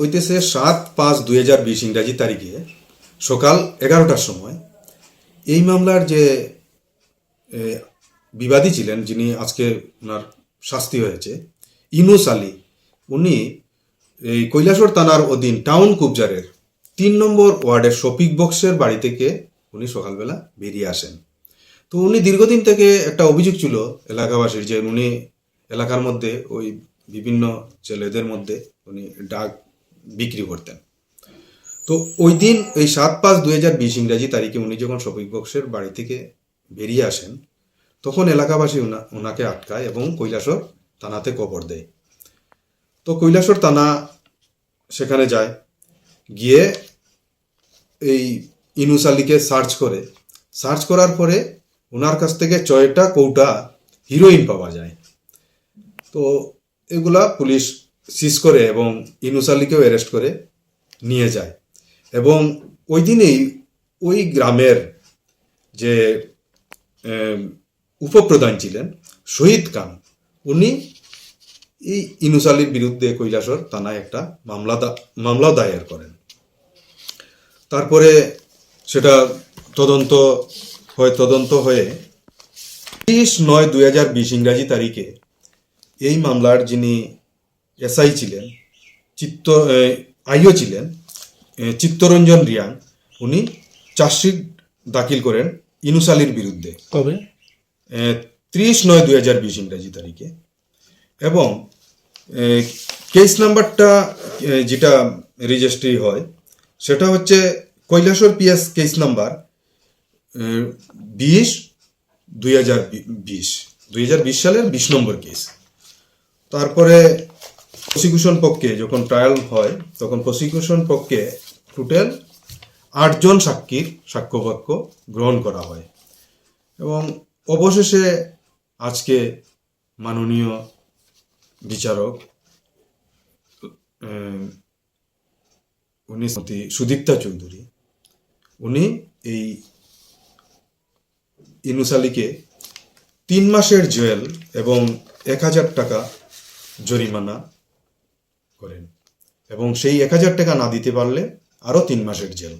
হইতেছে সাত পাঁচ দুই হাজার বিশ ইংরাজি তারিখে সকাল এগারোটার সময়। এই মামলার যে বিবাদী ছিলেন, যিনি আজকে ওনার শাস্তি হয়েছে, ইনুস আলী, উনি এই কৈলাসর থানার অধীন টাউন কুবজারের তিন নম্বর ওয়ার্ডের শপিক বক্সের বাড়ি থেকে উনি সকালবেলা বেরিয়ে আসেন। তো উনি দীর্ঘদিন থেকে একটা অভিযোগ ছিল এলাকাবাসীর যে উনি এলাকার মধ্যে ওই বিভিন্ন ছেলেদের মধ্যে উনি ডাক বিক্রি করতেন। তো ওই দিন ওই সাত পাঁচ দুই হাজার বিশ ইংরাজি তারিখে উনি যখন শপিং বক্সের বাড়ি থেকে বেরিয়ে আসেন, তখন এলাকাবাসী ওনা ওনাকে আটকায় এবং কৈলাসর থানাতে কবর দেয়। তো কৈলাসর থানা সেখানে যায়, গিয়ে এই ইনুস আলীকে সার্চ করে। সার্চ করার পরে ওনার কাছ থেকে ছয়টা কৌটা হিরোইন পাওয়া যায়। তো এগুলা পুলিশ সিজ করে এবং ইনুস আলীকেও অ্যারেস্ট করে নিয়ে যায়। এবং ওই দিনেই ওই গ্রামের যে উপপ্রধান ছিলেন শহীদ খান, উনি এই ইনুস আলীর বিরুদ্ধে কৈলাসর থানায় একটা মামলা মামলা দায়ের করেন। তারপরে সেটা তদন্ত হয়, তদন্ত হয়ে তিরিশ নয় দুই হাজার বিশ ইংরাজি তারিখে এই মামলার যিনি এসআই ছিলেন চিত্ত আইও ছিলেন চিত্তরঞ্জন রিয়াং। উনি চার্জশিট দাখিল করেন ইনুস আলীর বিরুদ্ধে। কবে? ত্রিশ নয় দুই হাজার বিশ ইংরাজি তারিখে। এবং কেস নাম্বারটা যেটা রেজিস্ট্রি হয় সেটা হচ্ছে কৈলাসর পিএস কেস নাম্বার বিশ দুই হাজার বিশ। দুই হাজার বিশ সালের বিশ নম্বর কেস। তারপরে প্রসিকিউশন পক্ষে যখন ট্রায়াল হয়, তখন প্রসিকিউশন পক্ষে টোটাল আটজন সাক্ষীর সাক্ষ্যবাক্য গ্রহণ করা হয়। এবং অবশেষে আজকে মাননীয় বিচারক উনি সুদীপ্তা চৌধুরী, উনি এই ইনুস আলীকে তিন মাসের জেল এবং এক হাজার টাকা জরিমানা করেন। এবং সেই এক হাজার টাকা না দিতে পারলে আরও তিন মাসের জেল।